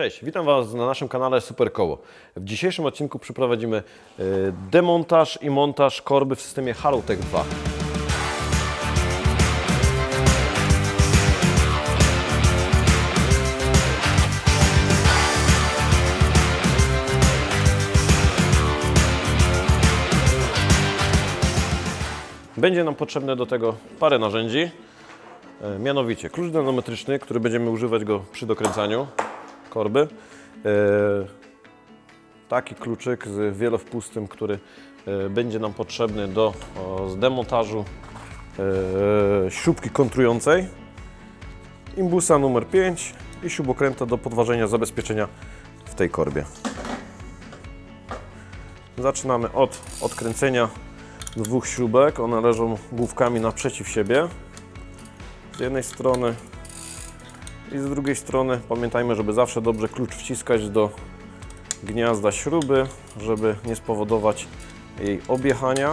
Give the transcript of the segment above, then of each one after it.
Cześć, witam Was na naszym kanale Super Koło. W dzisiejszym odcinku przeprowadzimy e, demontaż i montaż korby w systemie Halotech 2. Będzie nam potrzebne do tego parę narzędzi, e, mianowicie klucz dynamometryczny, który będziemy używać go przy dokręcaniu korby. E, Taki kluczyk z wielowpustym, który e, będzie nam potrzebny do zdemontażu e, śrubki kontrującej, imbusa numer 5 i śrubokręta do podważenia zabezpieczenia w tej korbie. Zaczynamy od odkręcenia dwóch śrubek. One leżą główkami naprzeciw siebie. Z jednej strony i z drugiej strony pamiętajmy, żeby zawsze dobrze klucz wciskać do gniazda śruby, żeby nie spowodować jej objechania.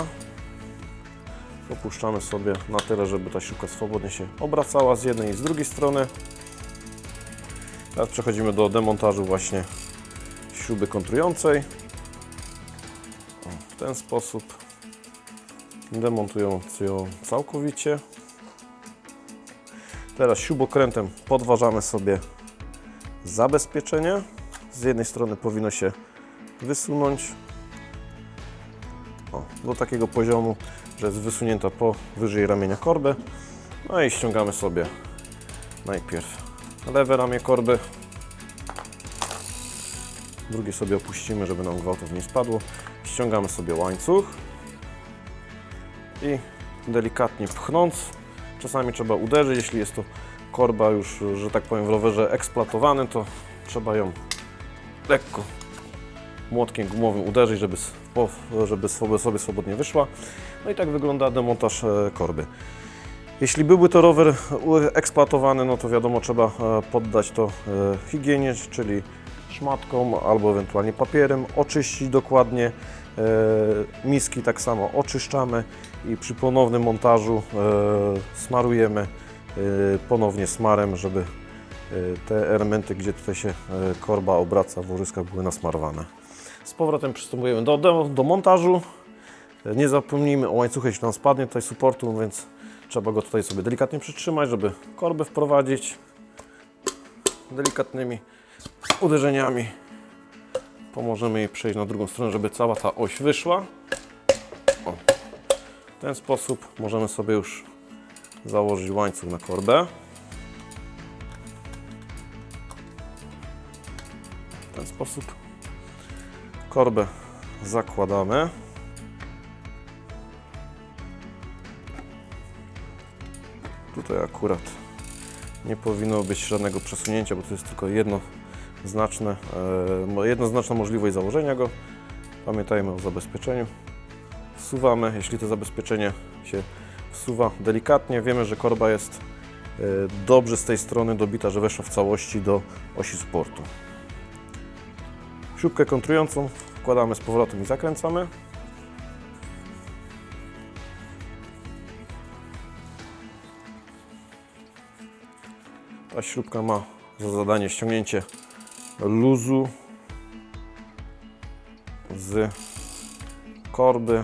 Opuszczamy sobie na tyle, żeby ta śrubka swobodnie się obracała z jednej i z drugiej strony. Teraz przechodzimy do demontażu właśnie śruby kontrującej. W ten sposób demontując ją całkowicie. Teraz śrubokrętem podważamy sobie zabezpieczenie. Z jednej strony powinno się wysunąć o, do takiego poziomu, że jest wysunięta powyżej ramienia korby. No i ściągamy sobie najpierw lewe ramię korby. Drugie sobie opuścimy, żeby nam gwałtownie nie spadło. Ściągamy sobie łańcuch i delikatnie pchnąc Czasami trzeba uderzyć, jeśli jest to korba już, że tak powiem, w rowerze eksploatowany, to trzeba ją lekko młotkiem gumowym uderzyć, żeby, żeby sobie, swobodnie wyszła. No i tak wygląda demontaż e, korby. Jeśli byłby to rower eksploatowany, no to wiadomo, trzeba e, poddać to e, higienie, czyli szmatką albo ewentualnie papierem, oczyścić dokładnie. E, Miski tak samo oczyszczamy i przy ponownym montażu e, smarujemy e, ponownie smarem, żeby te elementy, gdzie tutaj się korba obraca w łożyskach były nasmarowane. Z powrotem przystępujemy do, do, do montażu. Nie zapomnijmy o łańcuchu, jeśli nam spadnie tutaj supportu, więc trzeba go tutaj sobie delikatnie przytrzymać, żeby korbę wprowadzić delikatnymi uderzeniami. Pomożemy jej przejść na drugą stronę, żeby cała ta oś wyszła. O. W ten sposób możemy sobie już założyć łańcuch na korbę. W ten sposób korbę zakładamy. Tutaj akurat nie powinno być żadnego przesunięcia, bo to jest tylko jednoznaczne, e, jednoznaczna możliwość założenia go. Pamiętajmy o zabezpieczeniu. Wsuwamy, jeśli to zabezpieczenie się wsuwa delikatnie, wiemy, że korba jest e, dobrze z tej strony dobita, że weszła w całości do osi sportu. Śrubkę kontrującą wkładamy z powrotem i zakręcamy. Ta śrubka ma za zadanie ściągnięcie luzu z korby.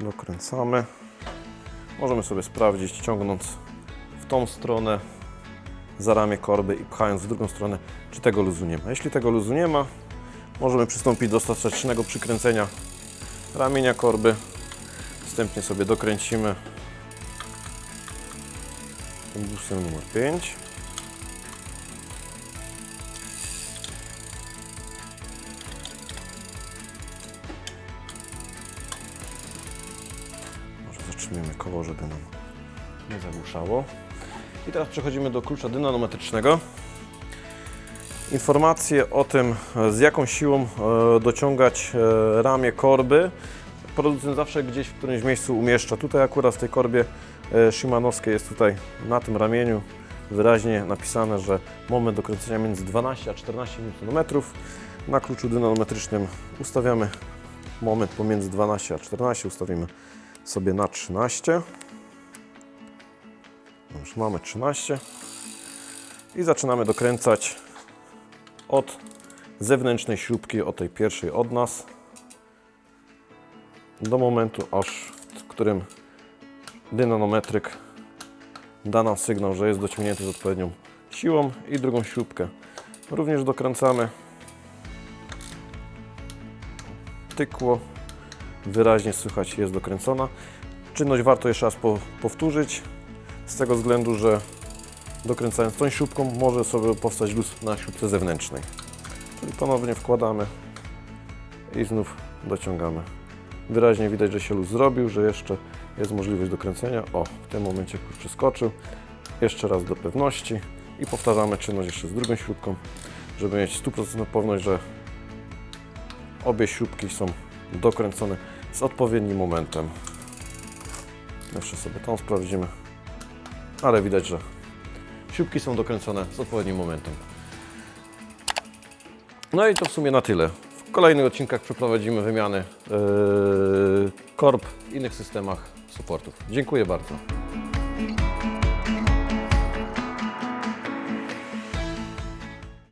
Dokręcamy. Możemy sobie sprawdzić, ciągnąc w tą stronę za ramię korby i pchając w drugą stronę, czy tego luzu nie ma. Jeśli tego luzu nie ma, możemy przystąpić do ostatecznego przykręcenia ramienia korby. Wstępnie sobie dokręcimy imbusem numer 5. Może zatrzymujemy koło, żeby nam nie zagłuszało. I teraz przechodzimy do klucza dynanometrycznego. Informacje o tym, z jaką siłą e, dociągać e, ramię korby, producent zawsze gdzieś w którymś miejscu umieszcza. Tutaj akurat w tej korbie e, Szymanowskiej jest tutaj na tym ramieniu wyraźnie napisane, że moment dokręcenia między 12 a 14 Nm. Na kluczu dynamometrycznym ustawiamy moment pomiędzy 12 a 14, ustawimy sobie na 13. Już mamy 13 i zaczynamy dokręcać od zewnętrznej śrubki, od tej pierwszej od nas, do momentu, aż w którym dynanometryk da nam sygnał, że jest dociągnięty z odpowiednią siłą i drugą śrubkę również dokręcamy. Tykło, wyraźnie słychać jest dokręcona. Czynność warto jeszcze raz po, powtórzyć, z tego względu, że dokręcając tą śrubką może sobie powstać luz na śrubce zewnętrznej. Czyli ponownie wkładamy i znów dociągamy. Wyraźnie widać, że się luz zrobił, że jeszcze jest możliwość dokręcenia. O, w tym momencie już przeskoczył. Jeszcze raz do pewności i powtarzamy czynność jeszcze z drugą śrubką, żeby mieć 100% pewność, że obie śrubki są dokręcone z odpowiednim momentem. Jeszcze sobie tą sprawdzimy, ale widać, że śrubki są dokręcone z odpowiednim momentem. No i to w sumie na tyle. W kolejnych odcinkach przeprowadzimy wymiany yy, korb w innych systemach Dziękuję bardzo.